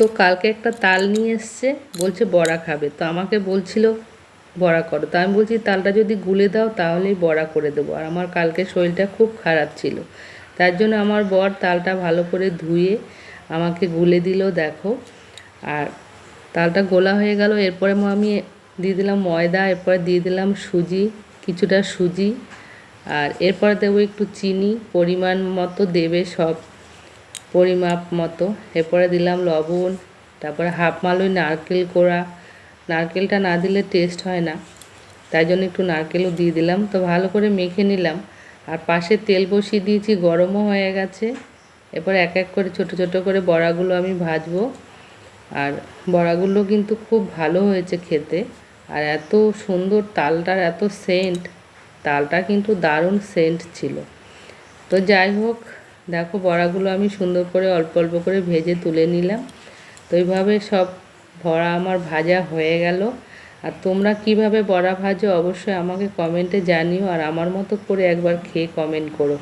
তো কালকে একটা তাল নিয়ে এসছে, বলছে বড়া খাবে। তো আমাকে বলছিল, বড়া করো। তো আমি বলছি, তালটা যদি গুলে দাও, তাহলেই বড়া করে দেবো। আর আমার কালকে শরীরটা খুব খারাপ ছিল। তার জন্য আমার বর তালটা ভালো করে ধুয়ে আমাকে গুলে দিল, দেখো। আর তালটা গোলা হয়ে গেল, এরপরে আমি দিয়ে দিলাম ময়দা, এরপরে দিয়ে দিলাম সুজি, কিছুটা সুজি। আর এরপরে দেবো একটু চিনি, পরিমাণ মতো দেবে সব। পরিমাপ মতো। এরপরে দিলাম লবণ, তারপরে হাফ মালুই নারকেল কোড়া। নারকেলটা না দিলে টেস্ট হয় না। তাই জন্য একটু নারকেলও দিয়ে দিলাম। তো ভালো করে মেখে নিলাম। আর পাশে তেল বসিয়ে দিয়েছি, গরমও হয়ে গেছে। এরপর এক এক করে ছোট ছোট করে বড়াগুলো আমি ভাজবো। আর বড়াগুলো কিন্তু খুব ভালো হয়েছে খেতে। আর এত সুন্দর তালটার এত সেন্ট তালটা কিন্তু দারুণ সেন্ট ছিল। তো যাই হোক দেখো বড়াগুলো আমি সুন্দর করে অল্প অল্প করে ভেজে তুলে নিলাম। তো এইভাবে সব বড়া আমার ভাজা হয়ে গেল। আর তোমরা কীভাবে বড়া ভাজো অবশ্যই আমাকে কমেন্টে জানিও আর আমার মতো করে একবার খেয়ে কমেন্ট করো।